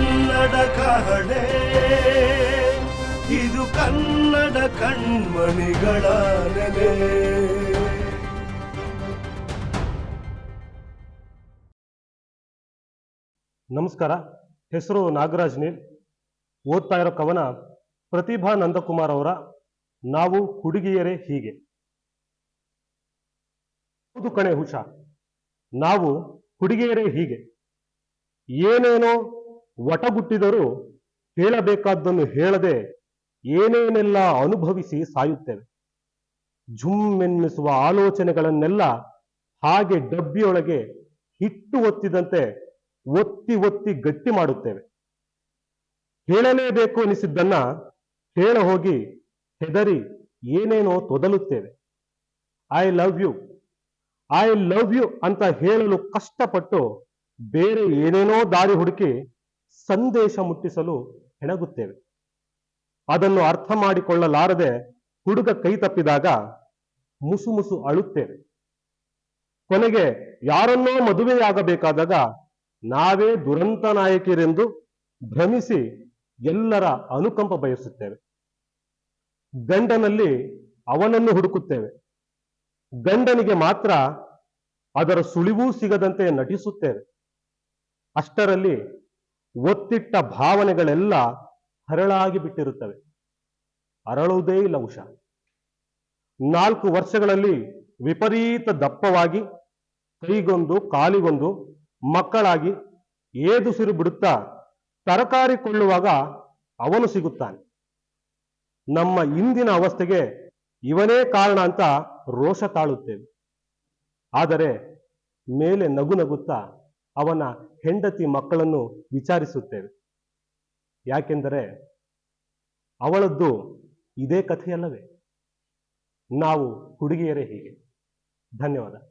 ಕನ್ನಡ ಕಹಳೆ ಇದು ಕನ್ನಡ ಕಣ್ಮಣಿಗಳ ನೆಲೆ. ನಮಸ್ಕಾರ. ಹೆಸರು ನಾಗರಾಜ್ ನೀಲ್ ಓದ್ತಾ ಇರೋ ಕವನ ಪ್ರತಿಭಾ ನಂದಕುಮಾರ್ ಅವರ ನಾವು ಹುಡುಗಿಯರೇ ಹೀಗೆ. ಹೌದು ಕಣೆ ಹುಷಾ, ನಾವು ಹುಡುಗಿಯರೇ ಹೀಗೆ. ಏನೇನೋ ವಟಗುಟ್ಟಿದರೂ ಹೇಳಬೇಕಾದ್ದನ್ನು ಹೇಳದೆ ಏನೇನೆಲ್ಲ ಅನುಭವಿಸಿ ಸಾಯುತ್ತೇವೆ. ಝುಮ್ಮೆನ್ನಿಸುವ ಆಲೋಚನೆಗಳನ್ನೆಲ್ಲ ಹಾಗೆ ಡಬ್ಬಿಯೊಳಗೆ ಹಿಟ್ಟು ಒತ್ತಿದಂತೆ ಒತ್ತಿ ಒತ್ತಿ ಗಟ್ಟಿ ಮಾಡುತ್ತೇವೆ. ಹೇಳಲೇಬೇಕು ಅನಿಸಿದ್ದನ್ನ ಹೇಳ ಹೋಗಿ ಹೆದರಿ ಏನೇನೋ ತೊದಲುತ್ತೇವೆ. I love you, I love you ಅಂತ ಹೇಳಲು ಕಷ್ಟಪಟ್ಟು ಬೇರೆ ಏನೇನೋ ದಾರಿ ಹುಡುಕಿ ಸಂದೇಶ ಮುಟ್ಟಿಸಲು ಹೆಣಗುತ್ತೇವೆ. ಅದನ್ನು ಅರ್ಥ ಮಾಡಿಕೊಳ್ಳಲಾರದೆ ಹುಡುಗ ಕೈ ತಪ್ಪಿದಾಗ ಮುಸು ಮುಸು ಅಳುತ್ತೇವೆ. ಕೊನೆಗೆ ಯಾರನ್ನೋ ಮದುವೆಯಾಗಬೇಕಾದಾಗ ನಾವೇ ದುರಂತ ನಾಯಕಿರೆಂದು ಭ್ರಮಿಸಿ ಎಲ್ಲರ ಅನುಕಂಪ ಬಯಸುತ್ತೇವೆ. ಗಂಡನಲ್ಲಿ ಅವನನ್ನು ಹುಡುಕುತ್ತೇವೆ. ಗಂಡನಿಗೆ ಮಾತ್ರ ಅದರ ಸುಳಿವೂ ಸಿಗದಂತೆ ನಟಿಸುತ್ತೇವೆ. ಅಷ್ಟರಲ್ಲಿ ಒತ್ತಿಟ್ಟ ಭಾವನೆಗಳೆಲ್ಲ ಹರಳಾಗಿ ಬಿಟ್ಟಿರುತ್ತವೆ. ಅರಳುವುದೇ ಇಲ್ಲ ಉಷಾ. ನಾಲ್ಕು ವರ್ಷಗಳಲ್ಲಿ ವಿಪರೀತ ದಪ್ಪವಾಗಿ, ಕೈಗೊಂದು, ಕಾಲಿಗೊಂದು, ಮಕ್ಕಳಾಗಿ ಏದುಸಿರು ಬಿಡುತ್ತಾ ತರಕಾರಿ ಕೊಳ್ಳುವಾಗ ಅವನು ಸಿಗುತ್ತಾನೆ. ನಮ್ಮ ಇಂದಿನ ಅವಸ್ಥೆಗೆ ಇವನೇ ಕಾರಣ ಅಂತ ರೋಷ ತಾಳುತ್ತೇವೆ. ಆದರೆ ಮೇಲೆ ನಗು ನಗುತ್ತಾ ಅವನ ಹೆಂಡತಿ ಮಕ್ಕಳನ್ನು ವಿಚಾರಿಸುತ್ತೇವೆ. ಯಾಕೆಂದರೆ ಅವಳದ್ದು ಇದೇ ಕಥೆಯಲ್ಲವೇ? ನಾವು ಹುಡುಗಿಯರೇ ಹೀಗೆ. ಧನ್ಯವಾದ.